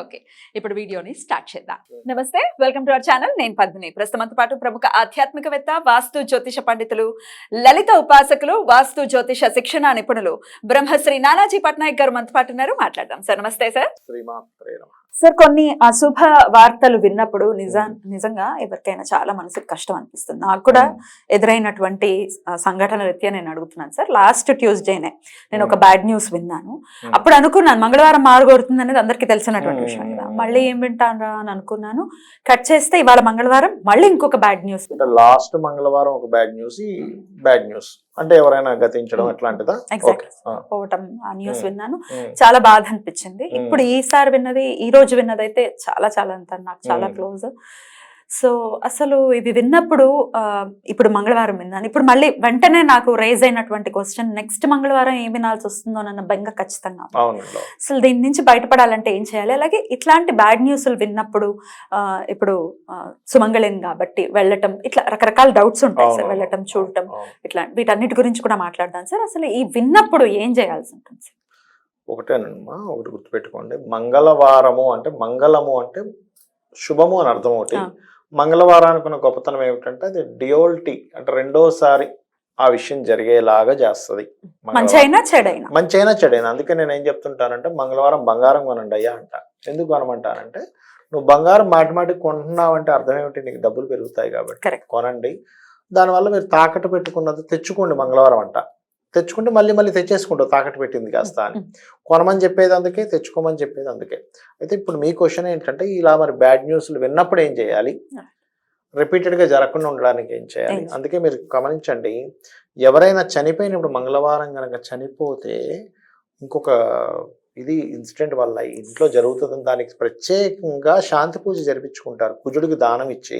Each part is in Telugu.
ఓకే ఇప్పుడు వీడియోని స్టార్ట్ చేద్దాం. నమస్తే వెల్కమ్ టు అవర్ ఛానల్. నేను పద్మిని. ప్రస్తుతంతో పాటు ప్రముఖ ఆధ్యాత్మికవేత్త వాస్తు జ్యోతిష పండితులు లలిత ఉపాసకులు వాస్తు జ్యోతిష శిక్షణ నిపుణులు బ్రహ్మశ్రీ నానాజీ పట్నాయక్ గారు మనతో పాటు ఉన్నారు. మాట్లాడదాం. సార్ నమస్తే సార్. సార్ కొన్ని అశుభ వార్తలు విన్నప్పుడు నిజా నిజంగా ఎవరికైనా చాలా మనసుకు కష్టం అనిపిస్తుంది. నాకు కూడా ఎదురైనటువంటి సంఘటన రీత్యా నేను అడుగుతున్నాను సార్. లాస్ట్ ట్యూస్డేనే నేను ఒక బ్యాడ్ న్యూస్ విన్నాను. అప్పుడు అనుకున్నాను మంగళవారం మారుగొడుతుంది అనేది అందరికీ తెలిసినటువంటి విషయం కదా. మళ్ళీ ఏం వింటాను అని అనుకున్నాను. కట్ చేస్తే ఇవాళ మంగళవారం మళ్ళీ ఇంకొక బ్యాడ్ న్యూస్ అంటే లాస్ట్ మంగళవారం ఒక బ్యాడ్ న్యూస్ ఈ బ్యాడ్ న్యూస్ అంటే ఎవరైనా గతించడం. ఎట్లాంటిదా పోవటం ఆ న్యూస్. విన్నాను. చాలా బాధ అనిపించింది. ఇప్పుడు ఈసారి విన్నది ఈ రోజు విన్నది అయితే చాలా చాలా అంత నాకు చాలా. క్లోజ్ సో అసలు ఇవి విన్నప్పుడు ఇప్పుడు మంగళవారం విన్నాను. ఇప్పుడు మళ్ళీ వెంటనే నాకు రైజ్ అయినటువంటి క్వశ్చన్ నెక్స్ట్ మంగళవారం ఏం వినాల్సి వస్తుందో అన్న బెంగ ఖచ్చితంగా అసలు దీని నుంచి బయటపడాలంటే ఏం చేయాలి? అలాగే ఇట్లాంటి బ్యాడ్ న్యూస్లు విన్నప్పుడు ఇప్పుడు సుమంగళిని కాబట్టి వెళ్ళటం ఇట్లా రకరకాల డౌట్స్ ఉంటాయి సార్. వెళ్ళటం చూడటం. ఇట్లా వీటన్నిటి గురించి కూడా మాట్లాడదాం సార్. అసలు ఈ విన్నప్పుడు ఏం చేయాల్సి ఉంటుంది సార్? ఒకటేనమ్మా ఒకటి గుర్తుపెట్టుకోండి. మంగళవారము అంటే మంగళము అంటే శుభము అని అర్థం ఒకటి. మంగళవారానికి ఉన్న గొప్పతనం ఏమిటంటే అది డియోల్టీ అంటే రెండోసారి ఆ విషయం జరిగేలాగా చేస్తుంది. మంచి అయినా చెడైనా? మంచి అయినా చెడైనా. అందుకే నేను ఏం చెప్తుంటానంటే మంగళవారం బంగారం కొనండి అయ్యా అంట. ఎందుకు కొనమంటానంటే నువ్వు బంగారం మాటి మాటికి కొంటున్నావు అంటే అర్థం ఏమిటి? నీకు డబ్బులు పెరుగుతాయి కాబట్టి కొనండి. దానివల్ల మీరు తాకట్టు పెట్టుకున్నది తెచ్చుకోండి మంగళవారం అంట. తెచ్చుకుంటే మళ్ళీ మళ్ళీ తెచ్చేసుకుంటావు. తాకట్టు పెట్టింది కాస్త అని. కొనమని చెప్పేది అందుకే తెచ్చుకోమని చెప్పేది అందుకే. అయితే ఇప్పుడు మీ క్వశ్చన్ ఏంటంటే ఇలా మరి బ్యాడ్ న్యూస్లు విన్నప్పుడు ఏం చేయాలి. రిపీటెడ్గా జరగకుండా ఉండడానికి ఏం చేయాలి. అందుకే మీరు గమనించండి ఎవరైనా చనిపోయినప్పుడు మంగళవారం కనుక చనిపోతే ఇంకొక ఇది ఇన్సిడెంట్ వల్ల ఇంట్లో జరుగుతుందని దానికి ప్రత్యేకంగా శాంతి పూజ జరిపించుకుంటారు. కుజుడికి దానం ఇచ్చి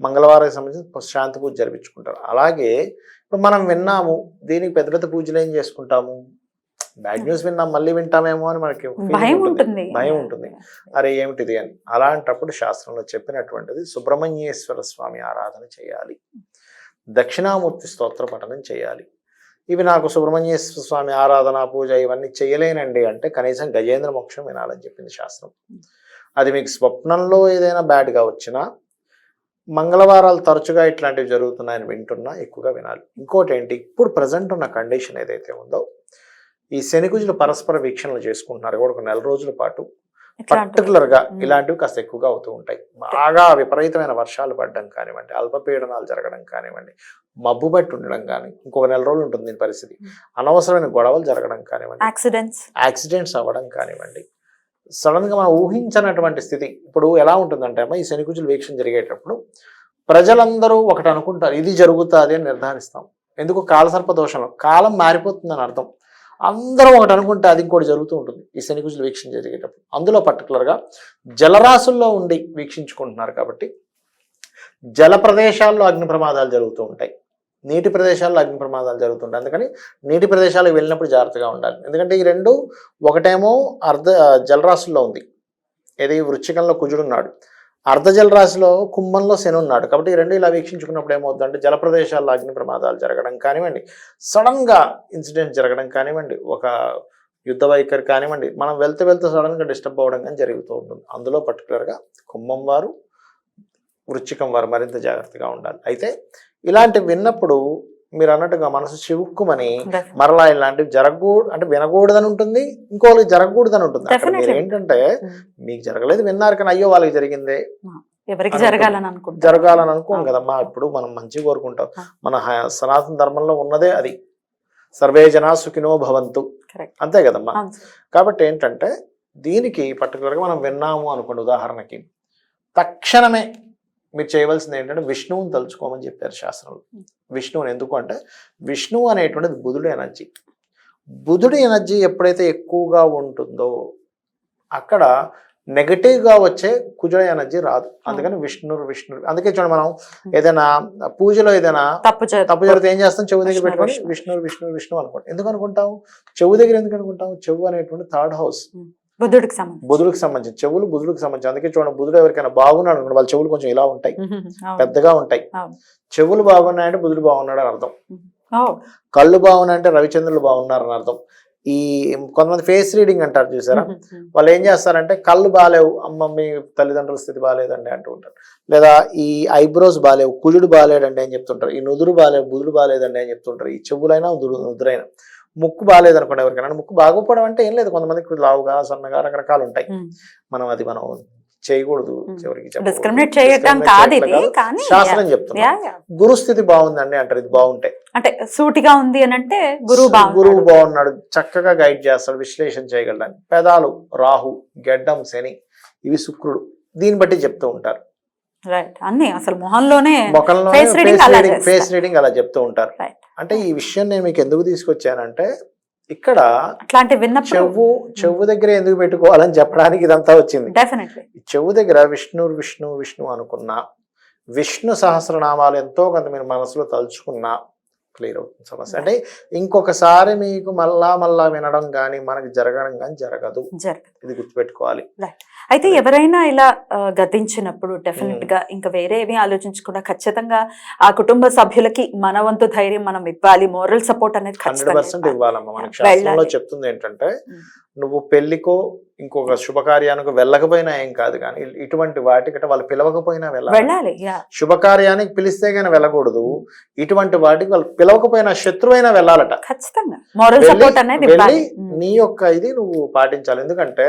మంగళవారం సంబంధించి శాంతి పూజ జరిపించుకుంటారు. అలాగే ఇప్పుడు మనం విన్నాము దీనికి పెద్ద పెద్ద పూజలు ఏం చేసుకుంటాము? బ్యాడ్ న్యూస్ విన్నాం మళ్ళీ వింటామేమో అని మనకి భయం ఉంటుంది. భయం ఉంటుంది. అరే ఏమిటిది అని. అలాంటప్పుడు శాస్త్రంలో చెప్పినటువంటిది సుబ్రహ్మణ్యేశ్వర స్వామి ఆరాధన చేయాలి. దక్షిణామూర్తి స్తోత్ర పఠనం చేయాలి. ఇవి నాకు సుబ్రహ్మణ్యేశ్వర స్వామి ఆరాధన పూజ ఇవన్నీ చేయలేనండి అంటే కనీసం గజేంద్ర మోక్షం వినాలని చెప్పింది శాస్త్రం. అది మీకు స్వప్నంలో ఏదైనా బ్యాడ్గా వచ్చినా మంగళవారాలు తరచుగా ఇట్లాంటివి జరుగుతున్నాయని వింటున్నా ఎక్కువగా వినాలి. ఇంకోటి ఏంటి ఇప్పుడు ప్రజెంట్ ఉన్న కండిషన్ ఏదైతే ఉందో ఈ శనికుజులు పరస్పర వీక్షణలు చేసుకుంటున్నారు కూడా ఒక నెల రోజుల పాటు. పర్టికులర్గా Mm. ఇలాంటివి కాస్త ఎక్కువగా అవుతూ ఉంటాయి. బాగా విపరీతమైన వర్షాలు పడడం కానివ్వండి అల్పపీడనాలు జరగడం కానివ్వండి మబ్బు పట్టి ఉండడం కానీ ఇంకొక నెల రోజులు ఉంటుంది దీని పరిస్థితి. అనవసరమైన గొడవలు జరగడం కానివ్వండి యాక్సిడెంట్స్ యాక్సిడెంట్స్ అవ్వడం కానివ్వండి సడన్గా మనం ఊహించనటువంటి స్థితి. ఇప్పుడు ఎలా ఉంటుందంటే అమ్మ ఈ శనికుజులు వీక్షణ జరిగేటప్పుడు ప్రజలందరూ ఒకటి అనుకుంటారు ఇది జరుగుతుంది అని నిర్ధారిస్తాం. ఎందుకు? కాలసర్ప దోషంలో. కాలం మారిపోతుందని అర్థం. అందరూ ఒకటి అనుకుంటే అది ఇంకోటి జరుగుతూ ఉంటుంది ఈ శనికుజులు వీక్షణ జరిగేటప్పుడు. అందులో పర్టికులర్గా జలరాశుల్లో ఉండి వీక్షించుకుంటున్నారు కాబట్టి జల ప్రదేశాల్లో అగ్ని ప్రమాదాలు జరుగుతూ ఉంటాయి. నీటి ప్రదేశాల్లో అగ్ని ప్రమాదాలు జరుగుతుంటాయి. అందుకని నీటి ప్రదేశాలకు వెళ్ళినప్పుడు జాగ్రత్తగా ఉండాలి. ఎందుకంటే ఈ రెండు ఒకటేమో అర్ధ జలరాశుల్లో ఉంది. ఏది? వృచ్చికంలో కుజుడు ఉన్నాడు. అర్ధ జలరాశిలో కుంభంలో శని ఉన్నాడు. కాబట్టి ఈ రెండు ఇలా వీక్షించుకున్నప్పుడు ఏమవుతుందంటే జల ప్రదేశాల్లో అగ్ని ప్రమాదాలు జరగడం కానివ్వండి సడన్గా ఇన్సిడెంట్ జరగడం కానివ్వండి ఒక యుద్ధ వైఖరి కానివ్వండి మనం వెళ్తూ వెళ్తే సడన్గా డిస్టర్బ్ అవ్వడం కానీ జరుగుతూ ఉంటుంది. అందులో పర్టికులర్గా కుంభం వారు వృశ్చికం వారు మరింత జాగ్రత్తగా ఉండాలి అయితే ఇలాంటివి విన్నప్పుడు మీరు అన్నట్టుగా మనసు చివుక్కుమని మరలా ఇలాంటివి జరగకూడదు అంటే వినకూడదని ఉంటుంది ఇంకోళ్ళకి జరగకూడదని ఉంటుంది అక్కడ మీరు. ఏంటంటే మీకు జరగలేదు విన్నారు కానీ అయ్యో వాళ్ళకి జరిగిందే ఎవరికి. జరగాలని జరగాలని అనుకోం. కదమ్మా ఇప్పుడు మనం మంచి కోరుకుంటాం. మన సనాతన ధర్మంలో ఉన్నదే అది సర్వే జనా సుఖినో భవంతు. అంతే కదమ్మా. కాబట్టి ఏంటంటే దీనికి పర్టికులర్గా మనం విన్నాము అనుకోండి ఉదాహరణకి తక్షణమే మీరు చేయవలసింది ఏంటంటే విష్ణువుని తలుచుకోమని చెప్పారు శాస్త్రంలో. విష్ణువుని ఎందుకు అంటే విష్ణువు అనేటువంటిది బుధుడి ఎనర్జీ. బుధుడి ఎనర్జీ ఎప్పుడైతే ఎక్కువగా ఉంటుందో అక్కడ negative గా వచ్చే కుజుడ ఎనర్జీ రాదు. అందుకని విష్ణు విష్ణు. అందుకే చూడండి మనం ఏదైనా పూజలో ఏదైనా తప్పు తప్పు జరిగితే ఏం చేస్తాం? చెవు దగ్గర పెట్టుకొని విష్ణు. విష్ణు విష్ణు విష్ణు అనుకుంటాం. ఎందుకు అనుకుంటాం? చెవు దగ్గర ఎందుకు అనుకుంటాం? చెవు అనేటువంటి థర్డ్ హౌస్. బుద్ధుడికి సంబంధించి. బుధుడికి సంబంధించి. చెవులు బుధుడికి సంబంధించి. అందుకే చూడండి బుధుడు ఎవరికైనా బాగున్నాడు అనుకోండి వాళ్ళ చెవులు కొంచెం ఇలా ఉంటాయి. పెద్దగా ఉంటాయి. చెవులు బాగున్నాయంటే బుధుడు బాగున్నాడు అని అర్థం. కళ్ళు బాగున్నాయంటే రవిచంద్రులు బాగున్నారు అని అర్థం. ఈ కొంతమంది ఫేస్ రీడింగ్ అంటారు చూసారా? వాళ్ళు ఏం చేస్తారంటే కళ్ళు బాగాలేవు అమ్మ మీ తల్లిదండ్రుల స్థితి బాగాలేదండి అంటూ ఉంటారు. లేదా ఈ ఐబ్రోస్ బాగాలేవు కుజుడు బాగాలేడండి అని చెప్తుంటారు. ఈ నుదురు బాగాలేవు బుధుడు బాగాలేదండి అని చెప్తుంటారు. ఈ చెవులైనా నుదురు నుదురైనా. ముక్కు బాగాలేదు అనుకోండి ఎవరికైనా ముక్కు బాగోపోవడం అంటే ఏం లేదు. కొంతమందికి లావుగా సన్నగా రకరకాలు ఉంటాయి. మనం అది మనం చేయకూడదు కాదు ఇది కానీ శాస్త్రం చెప్తున్నా. గురుస్థితి బాగుందండి అంటారు. ఇది బాగుంటాయి అంటే సూటిగా ఉంది అని అంటే గురువు గురువు బాగున్నాడు. బాగున్నాడు. చక్కగా గైడ్ చేస్తాడు విశ్లేషణ చేయగలడానికి పెదాలు రాహు గెడ్డం శని ఇవి శుక్రుడు. దీన్ని బట్టి చెప్తూ ఉంటారు. రైట్ అన్ని అసలు మొహంలోనే. ఫేస్ రీడింగ్ అలా చెప్తూ ఉంటారు. అంటే ఈ విషయం నేను మీకు ఎందుకు తీసుకొచ్చానంటే ఇక్కడ అట్లాంటి చెవు చెవు దగ్గర ఎందుకు పెట్టుకోవాలని చెప్పడానికి ఇదంతా వచ్చింది. డెఫినెట్లీ చెవు దగ్గర విష్ణు విష్ణు విష్ణు అనుకున్నా విష్ణు సహస్రనామాలు ఎంతో కొంత మీరు మనసులో తలుచుకున్నా క్లియర్ అవుతుంది సమస్య. అంటే ఇంకొకసారి మీకు మళ్ళా మళ్ళా వినడం కానీ మనకి జరగడం కానీ జరగదు. జరగదు. ఇది గుర్తుపెట్టుకోవాలి. అయితే ఎవరైనా ఇలా గతించినప్పుడు డెఫినెట్గా ఇంకా వేరే ఏమీ ఆలోచించకుండా ఖచ్చితంగా ఆ కుటుంబ సభ్యులకి మన వంతు ధైర్యం మనం ఇవ్వాలి. మోరల్ సపోర్ట్ అనేది హండ్రెడ్ ఖచ్చితంగా పర్సెంట్ ఇవ్వాలి. ఇవ్వాలమ్మా. మనకి శాస్త్రంలో వెళ్ళాలి. చెప్తుంది ఏంటంటే ఉమ్. నువ్వు పెళ్ళికో ఇంకొక శుభకార్యానికి వెళ్ళకపోయినా ఏం కాదు కానీ ఇటువంటి వాటికి వాళ్ళు పిలవకపోయినా వెళ్ళాలి. శుభకార్యానికి పిలిస్తే గానీ వెళ్ళకూడదు. ఇటువంటి వాటికి వాళ్ళు పిలవకపోయినా శత్రువైనా వెళ్ళాలట. ఖచ్చితంగా. నీ యొక్క ఇది నువ్వు పాటించాలి. ఎందుకంటే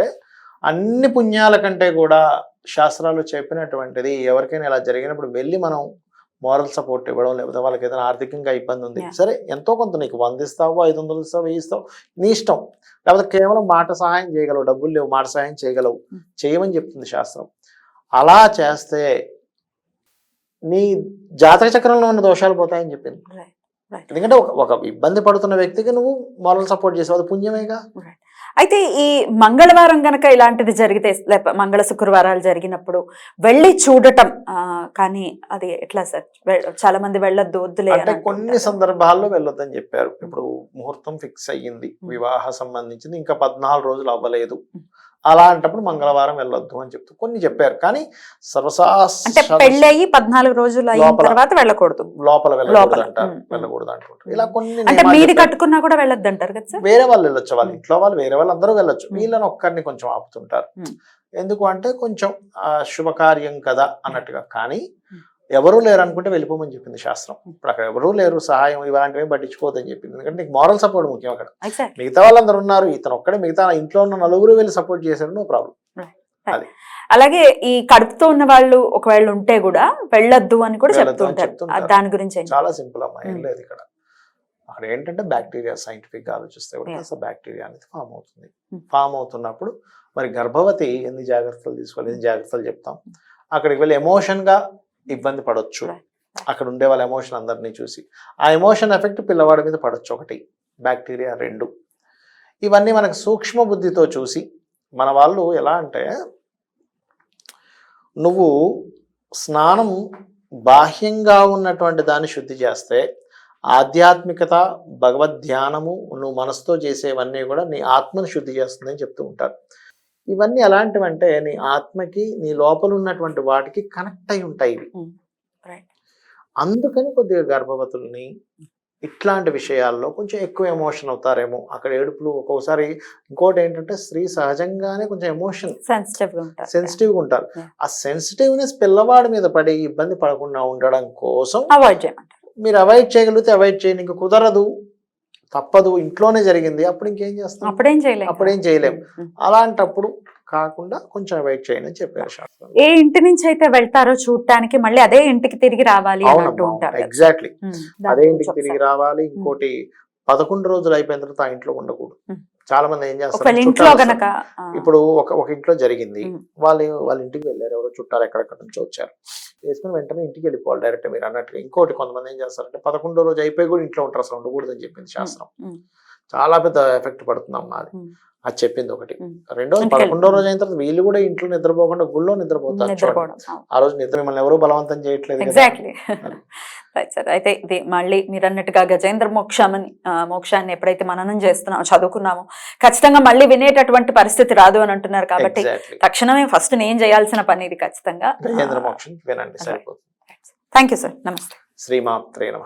అన్ని పుణ్యాల కంటే కూడా శాస్త్రాలు చెప్పినటువంటిది ఎవరికైనా ఇలా జరిగినప్పుడు వెళ్ళి మనం మోరల్ సపోర్ట్ ఇవ్వడం లేకపోతే వాళ్ళకి ఏదైనా ఆర్థికంగా ఇబ్బంది ఉంది. సరే ఎంతో కొంత నీకు వంద ఇస్తావు ఐదు వందలు ఇస్తావు వెయ్యి ఇస్తావు నీ ఇష్టం. లేకపోతే కేవలం మాట సహాయం చేయగలవు డబ్బులు లేవు మాట సహాయం చేయగలవు. Mm. చేయమని చెప్తుంది శాస్త్రం. అలా చేస్తే నీ జాతక చక్రంలో ఉన్న దోషాలు పోతాయని చెప్పింది. ఎందుకంటే ఒక ఇబ్బంది పడుతున్న వ్యక్తికి నువ్వు మోరల్ సపోర్ట్ చేసావు అది పుణ్యమేగా? అయితే ఈ మంగళవారం గనక ఇలాంటిది జరిగితే లేప- మంగళ శుక్రవారాలు జరిగినప్పుడు వెళ్ళి చూడటం కానీ అది ఎట్లా సార్ చాలా మంది వెళ్ళొద్దు వద్దులే అంటే కొన్ని. సందర్భాల్లో వెళ్ళొద్దని చెప్పారు ఇప్పుడు ముహూర్తం ఫిక్స్ అయ్యింది. వివాహ సంబంధించింది ఇంకా పద్నాలుగు రోజులు అవ్వలేదు. అలాంటప్పుడు మంగళవారం వెళ్ళొద్దు అని చెప్తూ కొన్ని చెప్పారు కానీ అయ్యి పద్నాలుగు రోజులు. తర్వాత వెళ్ళకూడదు లోపల వెళ్ళకూడదు. అంటారు. వెళ్ళకూడదు అంటుంటారు ఇలా కొన్ని అంటే మీది. కట్టుకున్నా కూడా వెళ్ళొద్దు అంటారు కదా వేరే వాళ్ళు వెళ్ళొచ్చు వాళ్ళ. ఇంట్లో వాళ్ళు వేరే వాళ్ళు అందరూ వెళ్ళొచ్చు. వీళ్ళని ఒక్కరిని కొంచెం ఆపుతుంటారు. ఎందుకు అంటే కొంచెం శుభకార్యం కదా అన్నట్టుగా కానీ. ఎవరూ లేరు అనుకుంటే వెళ్ళిపోమని చెప్పింది శాస్త్రం. ఇప్పుడు అక్కడ ఎవరూ లేరు సహాయం ఇలాంటివి పట్టించుకోవద్దని చెప్పింది. ఎందుకంటే నీకు మారల్ సపోర్ట్ ముఖ్యం అక్కడ. మిగతా వాళ్ళందరూ ఉన్నారు ఇతను ఒక్కడే మిగతా ఇంట్లో ఉన్న నలుగురు వెళ్ళి సపోర్ట్ చేశారు నో ప్రాబ్లం అలాగే ఈ కడుపుతో ఉన్న వాళ్ళు ఒకవేళ ఉంటే కూడా వెళ్ళొద్దు అని కూడా చెప్తుంటారు. దాని గురించి చాలా సింపుల్ అమ్మా ఏం Hmm. లేదు ఇక్కడ. అక్కడ ఏంటంటే బ్యాక్టీరియా సైంటిఫిక్గా ఆలోచిస్తే కూడా. కాస్త బ్యాక్టీరియా అనేది ఫామ్ అవుతుంది. Hmm. ఫామ్ అవుతున్నప్పుడు మరి గర్భవతి ఎన్ని జాగ్రత్తలు తీసుకోవాలి ఎన్ని జాగ్రత్తలు చెప్తాం? అక్కడికి వెళ్ళి ఎమోషన్గా ఇబ్బంది Right. అక్కడ ఉండే వాళ్ళ ఎమోషన్ అందరినీ చూసి. ఆ ఎమోషన్ ఎఫెక్ట్ పిల్లవాడి మీద పడొచ్చు ఒకటి బ్యాక్టీరియా రెండు. ఇవన్నీ మనకు సూక్ష్మ బుద్ధితో చూసి మన వాళ్ళు ఎలా అంటే నువ్వు స్నానం బాహ్యంగా ఉన్నటువంటి దాన్ని శుద్ధి చేస్తే ఆధ్యాత్మికత భగవద్ ధ్యానము నువ్వు మనసుతో చేసేవన్నీ కూడా నీ ఆత్మను శుద్ధి చేస్తుందని చెప్తూ ఉంటారు. ఇవన్నీ ఎలాంటివంటే నీ ఆత్మకి నీ లోపల ఉన్నటువంటి వాటికి కనెక్ట్ అయి ఉంటాయి ఇవి. అందుకని కొద్దిగా గర్భవతుల్ని ఇట్లాంటి విషయాల్లో కొంచెం ఎక్కువ ఎమోషన్ అవుతారేమో. అక్కడ ఏడుపులు ఒక్కొక్కసారి ఇంకోటి ఏంటంటే స్త్రీ సహజంగానే కొంచెం ఎమోషన్ సెన్సిటివ్ ఉంటారు. సెన్సిటివ్గా ఉంటారు. Yeah. ఆ సెన్సిటివ్నెస్ పిల్లవాడి మీద పడి ఇబ్బంది పడకుండా ఉండడం కోసం అవాయిడ్ చేయమంటారు. మీరు అవాయిడ్ చేయగలిగితే అవాయిడ్ చేయండి. ఇంక కుదరదు. తప్పదు ఇంట్లోనే జరిగింది అప్పుడు ఇంకేం చేస్తాం అప్పుడేం చేయలేం అప్పుడేం చేయలేం. అలాంటప్పుడు కాకుండా కొంచెం అవాయిడ్ చేయండి అని చెప్పారు శాస్త్రం ఏ ఇంటి నుంచి అయితే వెళ్తారో చూడటానికి మళ్ళీ అదే ఇంటికి తిరిగి రావాలి. ఎగ్జాక్ట్లీ. అదే ఇంటికి తిరిగి. రావాలి ఇంకోటి పదకొండు రోజులు అయిపోయిన తర్వాత ఆ ఇంట్లో ఉండకూడదు. చాలా మంది ఏం చేస్తారు? ఇప్పుడు ఒక ఒక ఇంట్లో జరిగింది. వాళ్ళు వాళ్ళ ఇంటికి వెళ్ళారు. ఎవరో చుట్టాలు ఎక్కడెక్కడ నుంచో వచ్చారు. వేసుకుని వెంటనే ఇంటికి వెళ్ళిపోవాలి డైరెక్ట్ మీరు అన్నట్టుగా. ఇంకోటి కొంతమంది ఏం చేస్తారంటే పదకొండో రోజు అయిపోయి కూడా ఇంట్లో ఉంటారు అసలు ఉండకూడదని చెప్పింది శాస్త్రం. చాలా పెద్ద ఎఫెక్ట్ పడుతుందమ్మా అది. ఉమ్. అది చెప్పింది ఒకటి. రెండోది పదకొండో రోజు అయిన తర్వాత వీళ్ళు కూడా ఇంట్లో నిద్రపోకుండా గుళ్ళో నిద్రపోతారు ఆ రోజు నిద్ర మిమ్మల్ని ఎవరు బలవంతం చేయట్లేదు. ఎగ్జాక్ట్లీ రైట్ సార్ అయితే ఇది మళ్ళీ మీరు అన్నట్టుగా గజేంద్ర మోక్షాన్ని ఆ, మోక్షాన్ని ఎప్పుడైతే మననం చేస్తున్నామో చదువుకున్నామో ఖచ్చితంగా మళ్ళీ వినేటటువంటి పరిస్థితి రాదు అని అంటున్నారు కాబట్టి. తక్షణమే ఫస్ట్ నేను చేయాల్సిన పని ఇది ఖచ్చితంగా. గజేంద్ర మోక్షం వినండి సరిపోతుంది. థ్యాంక్ యూ సార్ నమస్తే శ్రీమాత్రే నమ.